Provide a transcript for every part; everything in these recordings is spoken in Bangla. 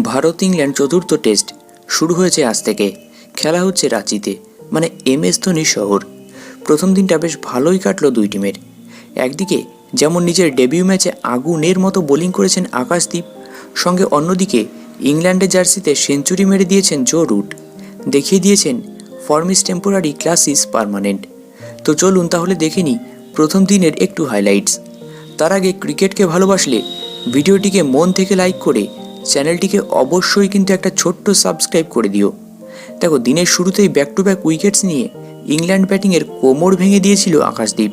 ভারত ইংল্যান্ড চতুর্থ টেস্ট শুরু হয়েছে আজ থেকে। খেলা হচ্ছে রাঁচিতে মানে এম এস ধোনির শহর। প্রথম দিনটা বেশ ভালোই কাটলো দুই টিমের। একদিকে যেমন নিজের ডেবিউ ম্যাচে আগুনের মতো বোলিং করেছেন আকাশদীপ, সঙ্গে অন্যদিকে ইংল্যান্ডের জার্সিতে সেঞ্চুরি মেরে দিয়েছেন জো রুট। দেখিয়ে দিয়েছেন, form is temporary, class is permanent. তো চলুন তাহলে দেখে নিই প্রথম দিনের একটু হাইলাইটস। তার আগে ক্রিকেটকে ভালোবাসলে ভিডিওটিকে মন থেকে লাইক করে চ্যানেলটিকে অবশ্যই কিন্তু একটা ছোট্ট সাবস্ক্রাইব করে দিও। দেখো, দিনের শুরুতেই ব্যাক টু ব্যাক উইকেটস নিয়ে ইংল্যান্ড ব্যাটিংয়ের কোমর ভেঙে দিয়েছিল আকাশদীপ।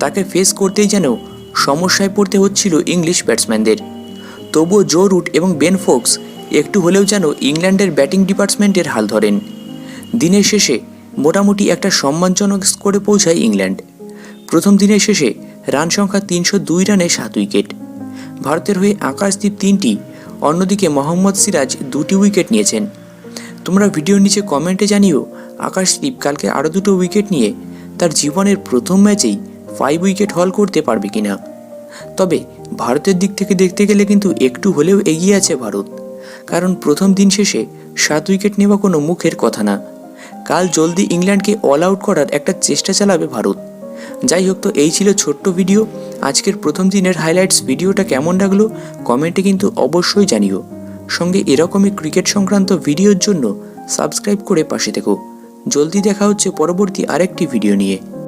তাকে ফেস করতেই যেন সমস্যায় পড়তে হচ্ছিল ইংলিশ ব্যাটসম্যানদের তবুও জো রুট এবং বেন ফোক্স একটু হলেও যেন ইংল্যান্ডের ব্যাটিং ডিপার্টমেন্টের হাল ধরেন। দিনের শেষে মোটামুটি একটা সম্মানজনক স্কোরে পৌঁছায় ইংল্যান্ড প্রথম দিনের শেষে রান সংখ্যা তিনশো দুই রানে সাত উইকেট ভারতের হয়ে আকাশদীপ তিনটি অন্যদিকে মোহাম্মদ সিরাজ দুটি উইকেট নিয়েছেন। তোমরা ভিডিওর নিচে কমেন্টে জানিও আকাশদীপ কালকে আরও দুটো উইকেট নিয়ে তার জীবনের প্রথম ম্যাচেই ফাইভ উইকেট হল করতে পারবে কিনা। তবে ভারতের দিক থেকে দেখতে গেলে কিন্তু একটু হলেও এগিয়ে আছে ভারত। কারণ প্রথম দিন শেষে সাত উইকেট নেওয়া কোনো মুখের কথা না। কাল জলদি ইংল্যান্ডকে অল আউট করার একটা চেষ্টা চালাবে ভারত। যাই হোক তো, এই ছিল ছোট্ট ভিডিও আজকের প্রথম দিনের হাইলাইটস ভিডিওটা কেমন লাগল কমেন্টে কিন্তু অবশ্যই জানিও। সঙ্গে এরকমই ক্রিকেট সংক্রান্ত ভিডিওর জন্য সাবস্ক্রাইব করে পাশে থেকো। জলদি দেখা হচ্ছে পরবর্তী আরেকটি ভিডিও নিয়ে।